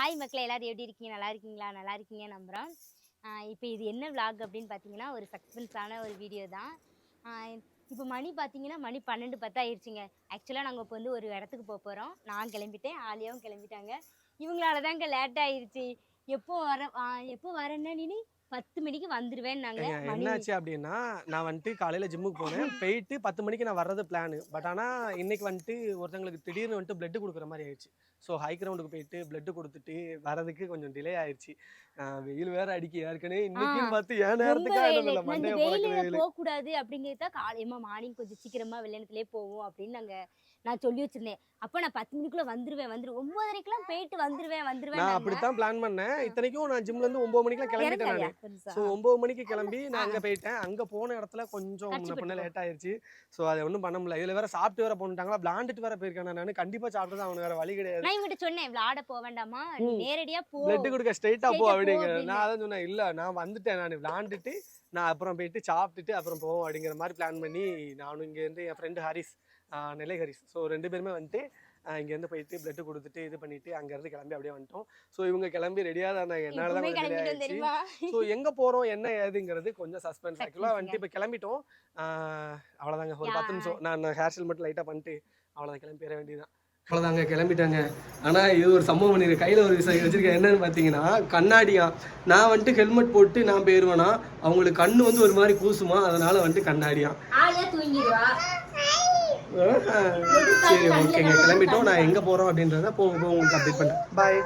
Hi மக்களே. எல்லாரும் எப்படி இருக்கீங்க? நல்லா இருக்கீங்களா? நல்லா இருக்கீங்க நம்புகிறோம் இப்போ இது என்ன vlog அப்படின்னு பார்த்தீங்கன்னா ஒரு சஸ்பென்ஸான ஒரு வீடியோ தான். இப்போ மணி பார்த்தீங்கன்னா மணி பன்னெண்டு பத்து ஆயிடுச்சுங்க ஆக்சுவலாக நாங்கள் இப்போ வந்து ஒரு இடத்துக்கு போக போகிறோம் நான் கிளம்பிட்டேன். ஆலியாவும் கிளம்பிட்டாங்க. இவங்களால தாங்க லேட் ஆயிடுச்சு எப்போ வர எப்போ வரேன்னா நீ பத்து மணிக்கு வந்துடுவேன் நாங்கள் ஏங்க, மணி என்னாச்சு அப்படின்னா நான் வந்துட்டு காலையில ஜிம்முக்கு போனேன். போயிட்டு பத்து மணிக்கு நான் வர்றது பிளான் பட் ஆனா இன்னைக்கு வந்துட்டு ஒருத்தங்களுக்கு திடீர்னு வந்துட்டு பிளட் கொடுக்குற மாதிரி ஆயிடுச்சு. ஸோ ஹை கிரவுண்டுக்கு போயிட்டு பிளட் கொடுத்துட்டு வரதுக்கு கொஞ்சம் டிலே ஆயிடுச்சு வெயில் வேற அடிக்க. ஏற்கனவே இன்னைக்குன்னு ஆ, பார்த்து ஏன் நேரத்துக்கு பிறக்கிற வெயில். போகக்கூடாது அப்படிங்கிறத காலையமா மார்னிங் கொஞ்சம் சீக்கிரமா வெள்ளனத்திலே போவோம் அப்படின்னு நாங்க நான் சொல்லி வச்சிருந்தேன். அப்ப நான் பத்து மணிக்குள்ள வந்துருவேன் வந்துருவேன் ஒன்பதரைக்கெல்லாம் போயிட்டு வந்துருவேன் வந்துருவேன் நான் அப்படித்தான் பிளான் பண்ணேன். இத்தனைக்கும் நான் ஜிம்ல இருந்து ஒன்பது மணிக்கெல்லாம் கிளம்பிட்டேன் நான். ஸோ ஒன்பது மணிக்கு கிளம்பி நான் அங்கே போயிட்டேன். அங்கே போன இடத்துல கொஞ்சம் கஷ்டப்பட்டு லேட் ஆயிருச்சு. ஸோ அதை ஒன்றும் பண்ண முடியல. இதில் வேற சாப்பிட்டு வேற போட்டுட்டாங்களா விளாண்டுட்டு வேற போயிருக்கேன் நான் கண்டிப்பாக சாப்பிட்டு தான் அவனுக்கு வேற வழி கிடையாது. நான் இவங்கிட்ட சொன்னேன் விளாட போக வேண்டாமா? நீ. நேரடியா போ. பிளட் கொடுக்க Straight போ அப்படிங்க. நான் அதான் சொன்னேன் இல்லை நான் வந்துட்டேன் நான் விளாண்டுட்டு நான் அப்புறம் போயிட்டு சாப்பிட்டுட்டு அப்புறம் போவோம் அப்படிங்கிற மாதிரி பிளான் பண்ணி நானும் இங்கேருந்து என் ஃப்ரெண்டு ஹரிஸ் நெல்லை ஹரிஸ். ஸோ ரெண்டு பேருமே வந்துட்டு இங்கேருந்து போயிட்டு பிளட் கொடுத்துட்டு இது பண்ணிட்டு அங்கேருந்து கிளம்பி அப்படியே வந்துட்டோம். ஸோ இவங்க கிளம்பி ரெடியாக தான் என்னால் தான் கொஞ்சம் ஆயிடுச்சு. ஸோ எங்கே போகிறோம் என்ன ஏதுங்கிறது கொஞ்சம் சஸ்பென்ஸ் ஆக்சுவலாக வந்துட்டு இப்போ கிளம்பிட்டோம். அவ்வளோதாங்க ஒரு பத்து. நிமிஷம். நான் ஹேர் ஸ்டைல் மட்டும் லைட்டாக பண்ணிட்டு அவ்வளோதான் கிளம்பி வர வேண்டியதுதான். அவ்வளோதாங்க கிளம்பிட்டாங்க. ஆனால் இது ஒரு சம்பவம் பண்ணிருக்கு கையில் ஒரு விஷயம் வச்சிருக்கேன். என்னன்னு பார்த்தீங்கன்னா கண்ணாடியா நான் வந்துட்டு ஹெல்மெட் போட்டு நான் போயிடுவேனா அவங்களுக்கு கண்ணு வந்து ஒரு மாதிரி கூசுமா? அதனால வந்துட்டு கண்ணாடியா. ஆளே தூங்கிடுவா. ஆஹ் சரி ஓகேங்க கிளம்பிட்டோம். நான் எங்கே போகிறோம் அப்படின்றத போக போக உங்களுக்கு அப்டேட் பண்ணுறேன் பாய்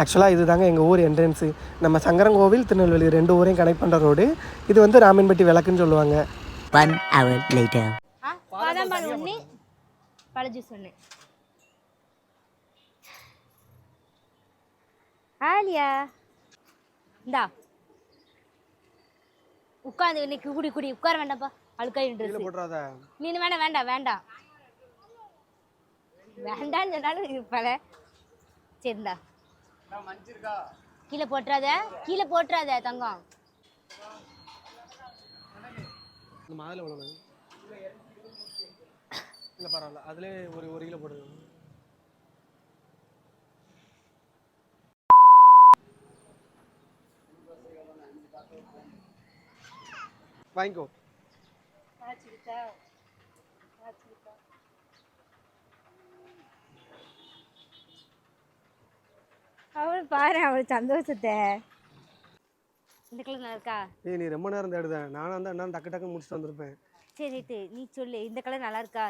ஆக்சுவலாக இது தாங்க எங்கள் ஊர் என்ட்ரன்ஸு நம்ம சங்கரங்கோவில் திருநெல்வேலி ரெண்டு ஊரையும் கனெக்ட் பண்ணுற ரோடு இது வந்து ராமன்பட்டி விளக்குன்னு சொல்லுவாங்க. Hour later. ஆ, பாதாம் பால் ஒண்ணு பழ ஜூஸ் ஒண்ணு ஆலியா இந்தா. உட்காந்து இன்னைக்கு குடி குடி உட்கார வேண்டாம்ப்பா. அழுக்காய் ட்ரெஸ் போட்டுறாத. நீ வேண்டாம் வேண்டாம் வேண்டாம் வேண்டாம்னு சொன்னாலும் இருப்பல சரிந்தா கீழே போட்டுறாத. கீழே போட்டுறாத தங்கம். இந்த பழம் இல்லை பரவாயில்ல. அதுலேயே ஒரு ஒரு கிலோ போடுங்க வாங்கிக்கோ. அவள் பாரு அவள் சந்தோஷத்தை. இந்த கலர் நல்லா இருக்கா? ஏய் நீ ரொம்ப நேரம் தேடுத. நானும் அந்த என்ன டக்கு டக்கு முடிச்சுட்டு வந்திருப்பேன். சரி ரைட்டு நீ சொல்லு இந்த கலர் நல்லா இருக்கா?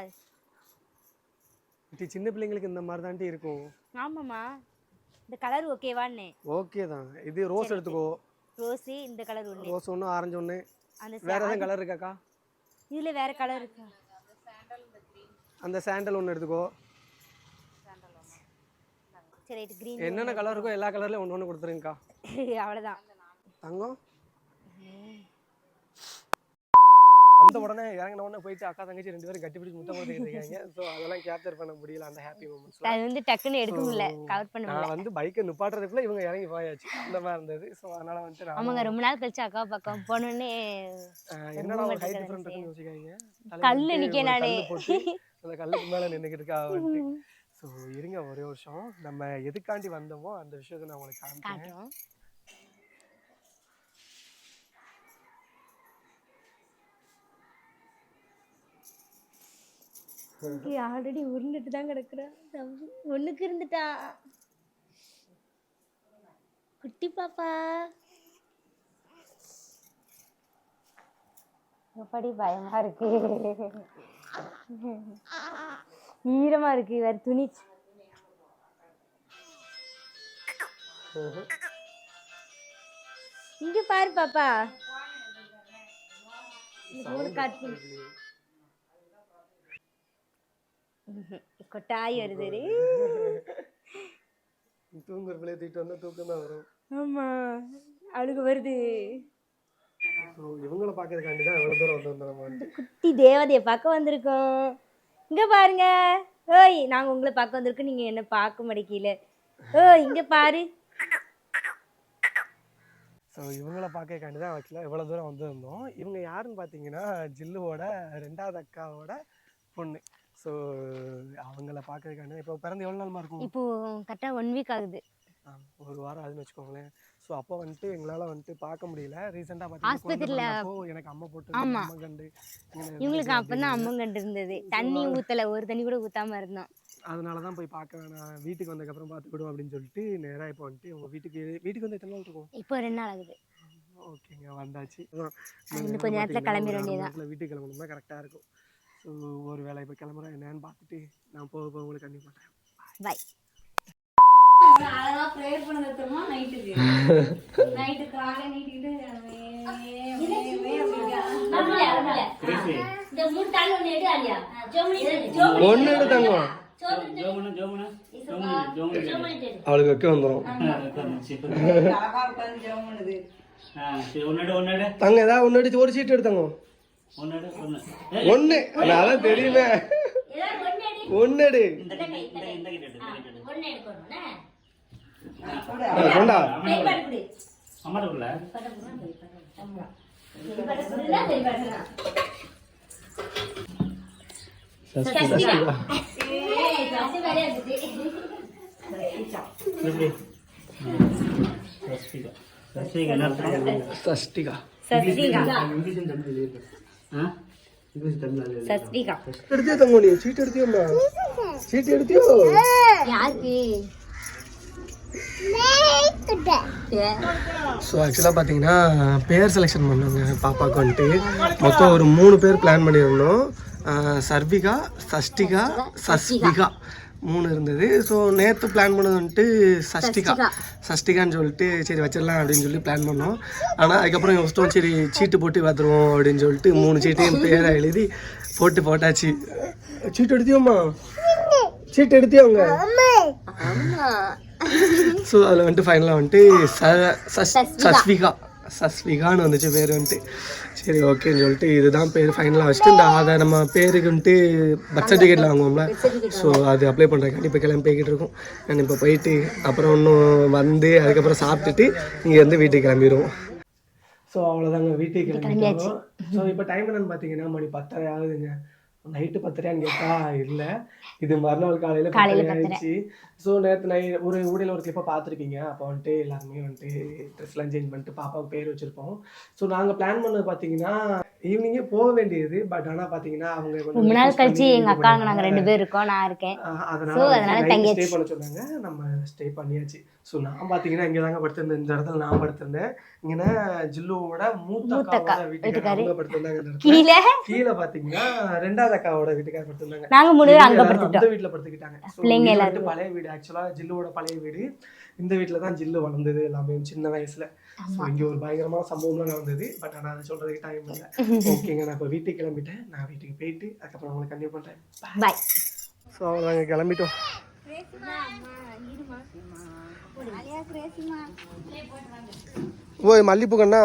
இப்படி சின்ன பிள்ளைங்களுக்கு இந்த மாதிரி தான்ட்டு இருக்கும். ஆமாம்மா. இந்த கலர் ஓகேவான்னு. ஓகே தான். இது ரோஸ் எடுத்துக்கோ. ரோஸு இந்த கலர் ஒன்று ரோஸ் ஒன்று ஆரஞ்சு ஒன்று அந்த வேற எதுவும் கலர் இருக்காக்கா? இதில் வேற கலர் இருக்கா? அந்த சாண்டல் ஒன்று எடுத்துக்கோ. சரி க்ரீன் என்னென்ன கலர் இருக்கோ எல்லா கலர்லையும் ஒன்று ஒன்று கொடுத்துருங்கக்கா. அவ்வளோதான் தங்கம்? வந்த உடனே இறங்கின உடனே போயிட்டு அக்கா தங்கச்சி ரெண்டு பேரும் கட்டி பிடிச்சி முத்தம் கொடுத்துக்கிட்டு இருக்காங்க. ஸோ அதெல்லாம் கேப்சர் பண்ண முடியல அந்த ஹாப்பி மூமெண்ட்ஸ்லாம் அது வந்து டக்குன்னு எடுக்க முடியல கவர் பண்ண நான் வந்து பைக்கை நிப்பாட்டுறதுக்குள்ள இவங்க இறங்கி போயாச்சு. அந்த மாதிரி இருந்தது. ஸோ அதனால வந்துட்டு நான் ஆமாங்க ரொம்ப நாள் கழிச்சு அக்கா பக்கம் போனோடனே என்னடா ஒரு ஹைட் டிஃபரெண்ட் இருக்குன்னு யோசிக்காதீங்க. கல்லு நிக்க நானு. அந்த கல்லுக்கு மேல நின்னுக்கிட்டு இருக்கா வந்துட்டு ஸோ இருங்க ஒரே வருஷம் நம்ம எதுக்காண்டி வந்தோமோ அந்த விஷயத்தை நான் உங்களுக்கு காமிக்கிறேன். ஆல்ரெடி உருண்டுட்டு தான் கிடக்குறேன் ஒண்ணுக்கு இருந்துட்டா. குட்டி பாப்பா. எப்படி பயமா இருக்கு. ஈரமா இருக்கு வேற துணி. இங்க பாரு பாப்பா. காட்டு. கொட்டாய் வருது. தூங்குற பிள்ளைய தூக்கிட்டு வந்தா தூக்கம் தான் வரும். ஆமா. அவளுக்கு வருது. இவங்கள பார்க்கறதுக்காண்டி தான் எவ்வளோ தூரம் வந்து வந்தோம் குட்டி தேவதையை பார்க்க வந்திருக்கோம். இங்க பாருங்க. ஓய் நாங்க உங்களை பார்க்க வந்திருக்கோம். நீங்க என்ன பார்க்க மாட்டேங்கல ஓய் இங்க பாரு. ஸோ இவங்கள பார்க்கறதுக்காண்டி தான் ஆக்சுவலாக எவ்வளோ தூரம் வந்திருந்தோம் இவங்க யாருன்னு பார்த்தீங்கன்னா ஜில்லுவோட ரெண்டாவது அக்காவோட பொண்ணு. ஸோ அவங்கள பார்க்கறதுக்கான இப்போ பிறந்த எவ்வளோ நாளுமா இருக்கும்? இப்போ கரெக்டாக ஒன் வீக் ஆகுது. ஒரு வாரம் ஆகுதுன்னு வச்சுக்கோங்களேன். ஸோ அப்போ வந்துட்டு எங்களால் வந்துட்டு பார்க்க முடியல. ரீசெண்டாக பார்த்தீங்கன்னா எனக்கு அம்மா போட்டு ஆமாம் கண்டு. இவங்களுக்கு அப்போ தான் அம்மா கண்டு இருந்தது. தண்ணி ஊற்றலை ஒரு தண்ணி கூட ஊற்றாமல் இருந்தோம் அதனால தான் போய் பார்க்க வேணாம். வீட்டுக்கு வந்ததுக்கப்புறம் பார்த்துக்கிடும் அப்படின்னு சொல்லிட்டு நேராக இப்போ வந்துட்டு உங்கள் வீட்டுக்கு வீட்டுக்கு வந்து எத்தனை நாள் இருக்கும்? இப்போ ரெண்டு நாள் ஆகுது. ஓகேங்க வந்தாச்சு. கொஞ்சம் நேரத்தில் கிளம்பிட வேண்டியதான் வீட்டுக்கு கிளம்பணும்னா கரெக்டாக இருக்கும். ஸோ ஒரு வேலை இப்போ கிளம்புறேன் என்னன்னு பார்த்துட்டு நான் போக போக உங்களுக்கு கண்டிப்பாக பண்ணுறேன் பாய் எடுத்தாங்க அவளுக்கு வைக்க வந்துடும் தாங்க ஏதாவது ஒன்று அடிச்சு ஒரு சீட் எடுத்தாங்க ஒன்று அதான் தெரியுமே. ஒன்று எடு. ஆ, கொண்டா. சஷ்டிகா சஸ்விகா சஸ்விகா எடுத்தியோ தங்கோலி சீட் எடுத்தியோம்மா சீட் எடுத்தியோ? யாருக்கு? ஸோ ஆக்சுவலாக பார்த்தீங்கன்னா பேர் செலெக்ஷன் பண்ணாங்க பாப்பாவுக்கு வந்துட்டு மொத்தம் ஒரு மூணு பேர் பிளான் பண்ணியிருந்தோம். சர்விகா சஷ்டிகா சஸ்விகா மூணு இருந்தது. ஸோ நேற்று பிளான் பண்ணது வந்துட்டு சஷ்டிகா. சஷ்டிகான்னு சொல்லிட்டு சரி வச்சிடலாம் அப்படின்னு சொல்லி பிளான் பண்ணோம். ஆனால் அதுக்கப்புறம் யோசித்தோம் சரி சீட்டு போட்டு பார்த்துருவோம் அப்படின்னு சொல்லிட்டு மூணு சீட்டையும் பேரை எழுதி போட்டு போட்டாச்சு. சீட்டு எடுத்தியோம்மா? சீட்டு எடுத்தியோங்க? ஸோ அதில் வந்துட்டு ஃபைனலாக வந்துட்டு ச சஸ்விகா சஸ்விகான்னு வந்துச்சு பேர் வந்துட்டு. சரி ஓகேன்னு சொல்லிட்டு இதுதான் பேர் ஃபைனலாக வச்சுட்டு இந்த அதை நம்ம பேருக்கு வந்துட்டு பர்த் சர்டிஃபிகேட்டில் வாங்குவோம்ல. ஸோ அது அப்ளை பண்ணுறதுக்காண்டி இப்போ கிளம்பி போய்கிட்டு இருக்கோம். நான் இப்போ போயிட்டு அப்புறம் இன்னும் வந்து அதுக்கப்புறம் சாப்பிட்டுட்டு இங்கேருந்து வீட்டுக்கு கிளம்பிடுவோம். ஸோ அவ்வளோதாங்க வீட்டுக்கு கிளம்பிட்டோம். ஸோ இப்போ டைம் என்னன்னு பார்த்தீங்கன்னா மணி பத்தரை ஆகுதுங்க. நைட்டு பத்தரையான்னு கேட்டா இல்லை. இது மறுநாள் காலையில் ஆயிடுச்சு. ஸோ நேற்று நை ஒரு ஊடையில் ஒரு கிளிப்பை பார்த்துருப்பீங்க அப்போ வந்துட்டு எல்லாருமே வந்துட்டு ட்ரெஸ்லாம் சேஞ்ச் பண்ணிட்டு பாப்பாவுக்கு பேர் வச்சுருப்போம். ஸோ நாங்கள் பிளான் பண்ணது பார்த்தீங்கன்னா ஈவினிங்கே போக வேண்டியது. பட் ஆனால் பார்த்தீங்கன்னா அவங்க ரொம்ப நாள் கழிச்சு பண்ணி எங்க இது அக்காங்க நாங்க பண்ணாங்க. ரெண்டு பேர் இருக்கோம் நான் இருக்கேன். அதனால ஸ்டே. பண்ண சொன்னாங்க. நம்ம ஸ்டே பண்ணியாச்சு. ஸோ நான் பார்த்தீங்கன்னா இங்கே தாங்க படுத்திருந்தேன். இந்த இடத்துல நான் படுத்திருந்தேன். இங்கன்னா ஜில்லுவோட மூத்த அக்கா, வீட்டுக்காரர் வீட்டுக்காரு. அவங்க படுத்திருந்தாங்க கீழே? கீழே பாத்தீங்கன்னா ரெண்டாவது அக்காவோட வீட்டுக்கார படுத்திருந்தாங்க. நாங்க மூணு பேர் அங்க படுத்துட்டோம். வீட்டுல படுத்துக்கிட்டாங்க. பிள்ளைங்க எல்லாரும். பழைய வீடு. ஆக்சுவலா ஜில்லுவோட பழைய வீடு. இந்த வீட்டுல தான் ஜில்லு வளர்ந்தது எல்லாமே சின்ன வயசுல. இங்க ஒரு பயங்கரமான சம்பவம்லாம் நடந்தது. பட் ஆனா அதை சொல்றதுக்கு டைம் இல்லை. ஓகேங்க நான் இப்போ வீட்டுக்கு கிளம்பிட்டேன். நான் வீட்டுக்கு போயிட்டு அதுக்கப்புறம் உங்களுக்கு கண்டிப்பாக பண்றேன். பாய் ஸோ நாங்கள் கிளம்பிட்டோம். ஓய் மல்லிப்பூ கண்ணா?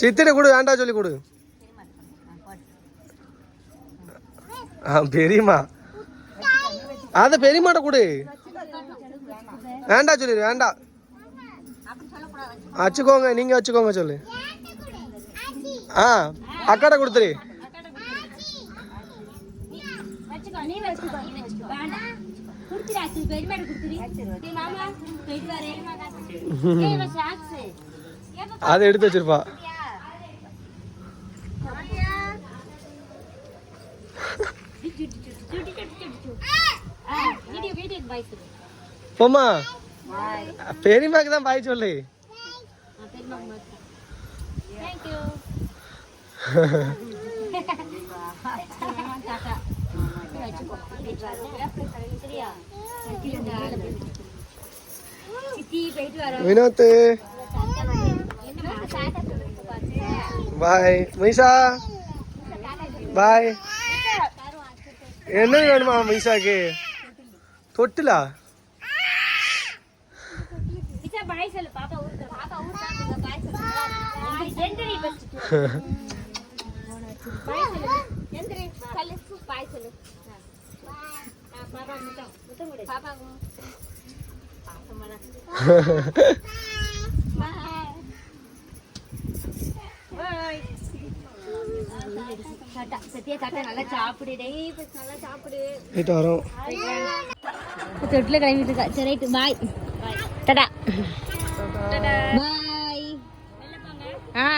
சித்திர கொடு வேண்டாம் சொல்லி கொடு. ஆ பெரியம்மா. அத பெரியமாட்ட கொடு வேண்டாம் சொல்லிடு வேண்டாம் வச்சுக்கோங்க நீங்க வச்சுக்கோங்க சொல்லு ஆ அக்காட்ட கொடுத்துரு அதை எடுத்து வச்சிருப்பா போமா பெரியம்மாக்கு தான் பாய் சொல்லு வினோத் பாய் மைசா பாய் என்ன வேணுமா மைசாக்கு தொட்டிலா? சத்யா டாட்டா நல்லா சாப்பிடு. டேய் நல்லா சாப்பிடு. வரோம். தொட்டில் கிளம்பிட்டு இருக்கா சரி ரைட்டு பாய் டாடா பாய் ஆ